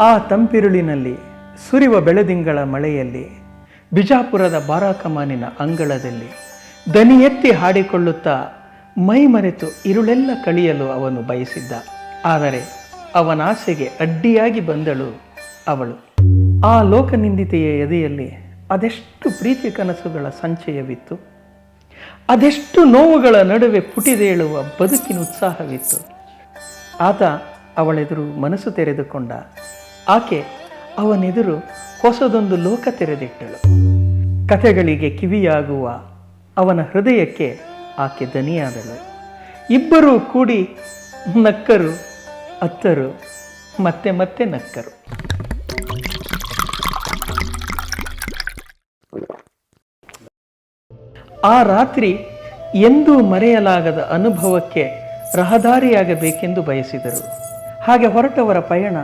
ಆ ತಂಪಿರುಳಿನಲ್ಲಿ ಸುರಿವ ಬೆಳದಿಂಗಳ ಮಳೆಯಲ್ಲಿ ಬಿಜಾಪುರದ ಬಾರಾಕಮಾನಿನ ಅಂಗಳದಲ್ಲಿ ದನಿ ಎತ್ತಿ ಹಾಡಿಕೊಳ್ಳುತ್ತಾ ಮೈ ಮರೆತು ಇರುಳೆಲ್ಲ ಕಳಿಯಲು ಅವನು ಬಯಸಿದ್ದ. ಆದರೆ ಅವನ ಆಸೆಗೆ ಅಡ್ಡಿಯಾಗಿ ಬಂದಳು ಅವಳು. ಆ ಲೋಕನಿಂದಿತೆಯ ಎದೆಯಲ್ಲಿ ಅದೆಷ್ಟು ಪ್ರೀತಿ ಕನಸುಗಳ ಸಂಚಯವಿತ್ತು. ಅದೆಷ್ಟು ನೋವುಗಳ ನಡುವೆ ಪುಟಿದೇಳುವ ಬದುಕಿನ ಉತ್ಸಾಹವಿತ್ತು. ಆತ ಅವಳೆದುರು ಮನಸ್ಸು ತೆರೆದುಕೊಂಡ. ಆಕೆ ಅವನೆದುರು ಹೊಸದೊಂದು ಲೋಕ ತೆರೆದಿಟ್ಟಳು. ಕಥೆಗಳಿಗೆ ಕಿವಿಯಾಗುವ ಅವನ ಹೃದಯಕ್ಕೆ ಆಕೆ ದನಿಯಾದಳು. ಇಬ್ಬರೂ ಕೂಡಿ ನಕ್ಕರು, ಅತ್ತರು, ಮತ್ತೆ ಮತ್ತೆ ನಕ್ಕರು. ಆ ರಾತ್ರಿ ಎಂದೂ ಮರೆಯಲಾಗದ ಅನುಭವಕ್ಕೆ ರಹದಾರಿಯಾಗಬೇಕೆಂದು ಬಯಸಿದರು. ಹಾಗೆ ಹೊರಟವರ ಪಯಣ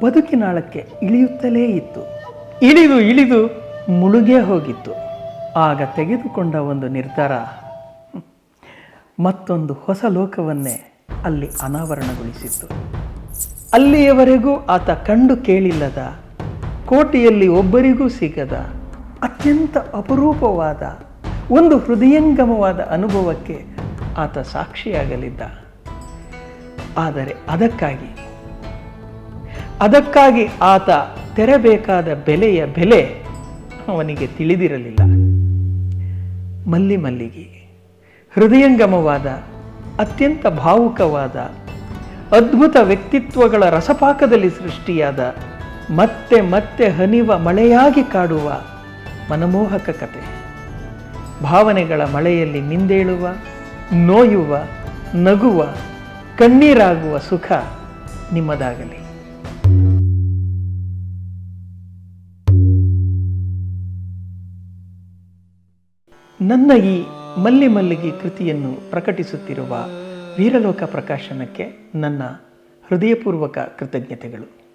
ಬದುಕಿನಾಳಕ್ಕೆ ಇಳಿಯುತ್ತಲೇ ಇತ್ತು. ಇಳಿದು ಇಳಿದು ಮುಳುಗೇ ಹೋಗಿತ್ತು. ಆಗ ತೆಗೆದುಕೊಂಡ ಒಂದು ನಿರ್ಧಾರ. ಮತ್ತೊಂದು ಹೊಸ ಲೋಕವನ್ನೇ ಅಲ್ಲಿ ಅನಾವರಣಗೊಳಿಸಿತ್ತು. ಅಲ್ಲಿಯವರೆಗೂ ಆತ ಕಂಡು ಕೇಳಿಲ್ಲದ, ಕೋಟೆಯಲ್ಲಿ ಒಬ್ಬರಿಗೂ ಸಿಗದ ಅತ್ಯಂತ ಅಪರೂಪವಾದ, ಒಂದು ಹೃದಯಂಗಮವಾದ ಅನುಭವಕ್ಕೆ ಆತ ಸಾಕ್ಷಿಯಾಗಲಿದ್ದ. ಆದರೆ ಅದಕ್ಕಾಗಿ ಅದಕ್ಕಾಗಿ ಆತ ತೆರಬೇಕಾದ ಬೆಲೆಯ ಬೆಲೆ ಅವನಿಗೆ ತಿಳಿದಿರಲಿಲ್ಲ. ಮಲ್ಲಿ ಮಲ್ಲಿಗೆ. ಹೃದಯಂಗಮವಾದ, ಅತ್ಯಂತ ಭಾವುಕವಾದ, ಅದ್ಭುತ ವ್ಯಕ್ತಿತ್ವಗಳ ರಸಪಾಕದಲ್ಲಿ ಸೃಷ್ಟಿಯಾದ, ಮತ್ತೆ ಮತ್ತೆ ಹನಿವ ಮಳೆಯಾಗಿ ಕಾಡುವ ಮನಮೋಹಕ ಕತೆ. ಭಾವನೆಗಳ ಮಳೆಯಲ್ಲಿ ಮಿಂದೇಳುವ ನೋಯುವ, ನಗುವ, ಕಣ್ಣೀರಾಗುವ ಸುಖ ನಿಮ್ಮದಾಗಲಿ. ನನ್ನ ಈ ಮಲ್ಲಿ ಮಲ್ಲಿಗೆ ಕೃತಿಯನ್ನು ಪ್ರಕಟಿಸುತ್ತಿರುವ ವೀರಲೋಕ ಪ್ರಕಾಶನಕ್ಕೆ ನನ್ನ ಹೃದಯಪೂರ್ವಕ ಕೃತಜ್ಞತೆಗಳು.